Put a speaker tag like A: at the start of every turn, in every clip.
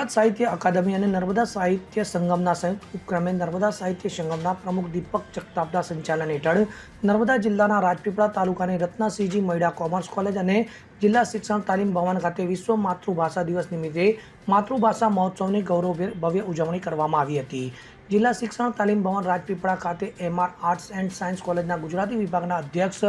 A: ગુજરાત સાહિત્ય અકાદમી અને નર્મદા સાહિત્ય સંગમના સંયુક્ત ઉપક્રમે નર્મદા સાહિત્ય સંગમના પ્રમુખ દીપક જગતાપના સંચાલન હેઠળ નર્મદા જિલ્લાના રાજપીપળા તાલુકાની રત્નાસિંહજી મૈડા કોમર્સ કોલેજ અને જિલ્લા શિક્ષણ તાલીમ ભવન ખાતે વિશ્વ માતૃભાષા દિવસ નિમિત્તે માતૃભાષા મહોત્સવની ગૌરવ ભવ્ય ઉજવણી કરવામાં આવી હતી. જિલ્લા શિક્ષણ તાલીમ ભવન રાજપીપળા ખાતે એમઆર આર્ટ્સ એન્ડ સાયન્સ કોલેજના ગુજરાતી વિભાગના અધ્યક્ષ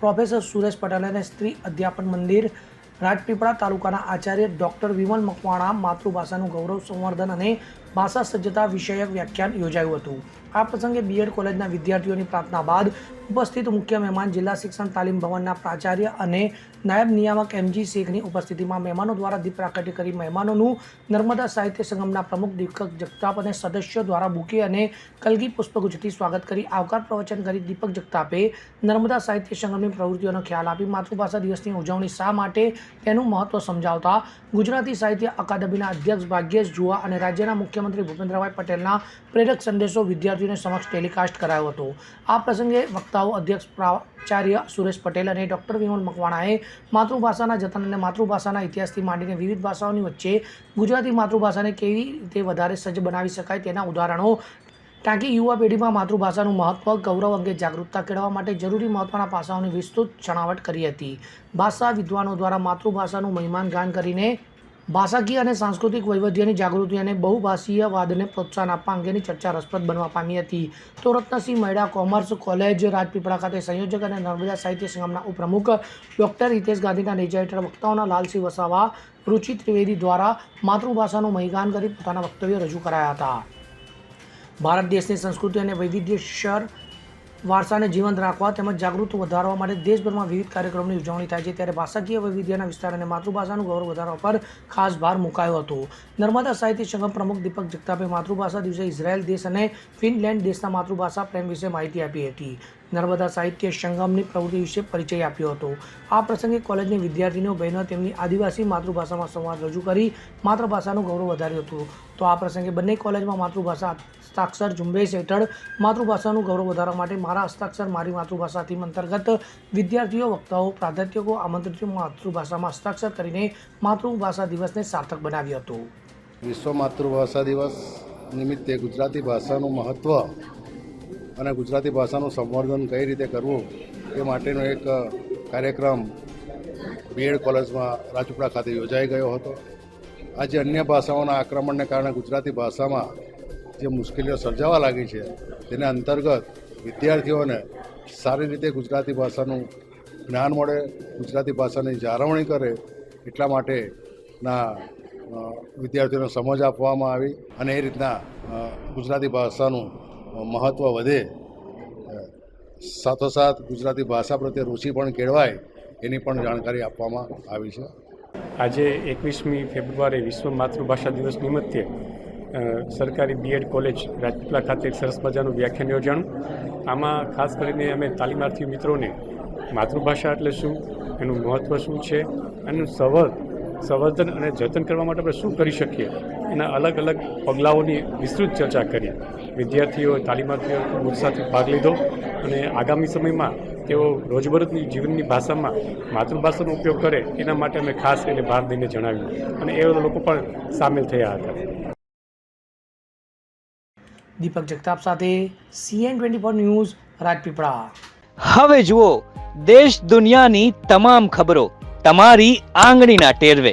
A: પ્રોફેસર સુરેશ પટેલ અને સ્ત્રી અધ્યાપન મંદિર રાજપીપળા તાલુકાના આચાર્ય ડોક્ટર વિમલ મકવાણા માતૃભાષાનું ગૌરવ સંવર્ધન અને ભાષા સજ્જતા વિષયક વ્યાખ્યાન યોજાયું હતું. આ પ્રસંગે બીએડ કોલેજના વિદ્યાર્થીઓની પ્રાર્થના બાદ ઉપસ્થિત મુખ્ય મહેમાન જિલ્લા શિક્ષણ તાલીમ ભવનના પ્રાચાર્ય અને નાયબ નિયામક એમજી શેખની ઉપસ્થિતિમાં મહેમાનો દ્વારા દીપ પ્રાકટ્ય કરી મહેમાનોનું નર્મદા સાહિત્ય સંગમના પ્રમુખ દીપક જગતાપ અને સદસ્યો દ્વારા બુકે અને કલગી પુષ્પગુચ્છથી સ્વાગત કરી આવકાર પ્રવચન કરી દીપક જગતાપે નર્મદા સાહિત્ય સંગમની પ્રવૃત્તિઓનો ખ્યાલ આપી માતૃભાષા દિવસની ઉજવણી શા માટે તેનું મહત્વ સમજાવતા ગુજરાતી સાહિત્ય અકાદમીના અધ્યક્ષ ભાગ્યેશ જુઆ અને રાજ્યના મુખ્યમંત્રી ભૂપેન્દ્રભાઈ પટેલના પ્રેરક સંદેશો વિદ્યાર્થીઓને સમક્ષ ટેલિકાસ્ટ કરાયો હતો. આ પ્રસંગે વક્તાઓ અધ્યક્ષ પ્રાચાર્ય સુરેશ પટેલ અને ડૉક્ટર વિમલ મકવાણાએ માતૃભાષાના જતન અને માતૃભાષાના ઇતિહાસથી માંડીને વિવિધ ભાષાઓની વચ્ચે ગુજરાતી માતૃભાષાને કેવી રીતે વધારે સજ્જ બનાવી શકાય તેના ઉદાહરણો ટાંકી યુવા પેઢીમાં માતૃભાષાનું મહત્વ, ગૌરવ અંગે જાગૃતતા કેળવવા માટે જરૂરી મહત્વના પાસાઓની વિસ્તૃત છણાવટ કરી હતી. ભાષા વિદ્વાનો દ્વારા માતૃભાષાનું મહિમાન ગાન કરીને ભાષાકીય અને સાંસ્કૃતિક વૈવિધ્યની જાગૃતિ અને બહુભાષીયવાદને પ્રોત્સાહન આપવા અંગેની ચર્ચા રસપ્રદ બનવા પામી હતી. તો રત્નસિંહ મહેડા કોમર્સ કોલેજ, રાજપીપળા ખાતે સંયોજક અને નર્મદા સાહિત્ય સંગમના ઉપપ્રમુખ ડૉક્ટર હિતેશ ગાંધીના નેજા હેઠળ વક્તાઓના લાલસિંહ વસાવા, રુચિ ત્રિવેદી દ્વારા માતૃભાષાનું મહિગાન કરી પોતાના વક્તવ્યો રજૂ કરાયા હતા. ભારત દેશની સંસ્કૃતિ અને વૈવિધ્યસર વારસાને જીવંત રાખવા તેમજ જાગૃત વધારવા માટે દેશભરમાં વિવિધ કાર્યક્રમોની ઉજવણી થાય છે. ત્યારે ભાષાકીય વૈવિધ્યના વિસ્તાર અને માતૃભાષાનું ગૌરવ વધારવા પર ખાસ ભાર મુકાયો હતો. નર્મદા સાહિત્ય સંગમ પ્રમુખ દીપક જગતાપે માતૃભાષા દિવસે ઇઝરાયલ દેશ અને ફિનલેન્ડ દેશના માતૃભાષા પ્રેમ વિશે માહિતી આપી હતી. નર્મદા સાહિત્ય સંગમની પ્રવૃત્તિ વિશે પરિચય આપ્યો હતો. આ પ્રસંગે કોલેજની વિદ્યાર્થીનીઓ, બહેનો તેમની આદિવાસી માતૃભાષામાં સંવાદ રજૂ કરી માતૃભાષાનું ગૌરવ વધાર્યું હતું. તો આ પ્રસંગે બંને કોલેજમાં માતૃભાષા હસ્તાક્ષર ઝુંબેશ હેઠળ માતૃભાષાનું ગૌરવ વધારવા માટે મારા હસ્તાક્ષર મારી માતૃભાષા થીમ અંતર્ગત વિદ્યાર્થીઓ, વક્તાઓ, પ્રાધ્યાપકો આમંત્રિત માતૃભાષામાં હસ્તાક્ષર કરીને માતૃભાષા દિવસને સાર્થક બનાવ્યો હતો.
B: વિશ્વ માતૃભાષા દિવસ નિમિત્તે ગુજરાતી ભાષાનું મહત્ત્વ અને ગુજરાતી ભાષાનું સંવર્ધન કઈ રીતે કરવું એ માટેનો એક કાર્યક્રમ બીએડ કોલેજમાં રાજપીપળા ખાતે યોજાઈ ગયો હતો. આજે અન્ય ભાષાઓના આક્રમણને કારણે ગુજરાતી ભાષામાં જે મુશ્કેલીઓ સર્જાવા લાગી છે, તેના અંતર્ગત વિદ્યાર્થીઓને સારી રીતે ગુજરાતી ભાષાનું જ્ઞાન મળે, ગુજરાતી ભાષાની જાળવણી કરે એટલા માટેના વિદ્યાર્થીઓને સમજ આપવામાં આવી અને એ રીતના ગુજરાતી ભાષાનું મહત્ત્વ વધે, સાથોસાથ ગુજરાતી ભાષા પ્રત્યે રુચિ પણ કેળવાય એની પણ જાણકારી આપવામાં આવી છે.
C: આજે એકવીસમી ફેબ્રુઆરી વિશ્વ માતૃભાષા દિવસ નિમિત્તે સરકારી બીએડ કોલેજ રાજપીપલા ખાતે સરસ મજાનું વ્યાખ્યાન યોજાણું. આમાં ખાસ કરીને અમે તાલીમાર્થી મિત્રોને માતૃભાષા એટલે શું, એનું મહત્ત્વ શું છે, એનું સંવર્ધ સંવર્ધન અને જતન કરવા માટે આપણે શું કરી શકીએ? એના અલગ અલગ પગલાઓની વિસ્તૃત ચર્ચા કરી. વિદ્યાર્થીઓ તાલીમાર્થીઓ ખૂબ ઉત્સાહથી ભાગ લીધો અને આગામી સમયમાં તેઓ રોજબરોજની જીવનની ભાષામાં માતૃભાષાનો ઉપયોગ કરે એના માટે અમે ખાસ એને ભાર દઈને જણાવ્યું અને એ લોકો પણ સામેલ થયા હતા.
A: દીપક જગતાપ સાથે CN twenty four news Rajpipla.
D: હવે જુઓ દેશ દુનિયાની તમામ ખબરો તમારી આંગળીના ટેરવે.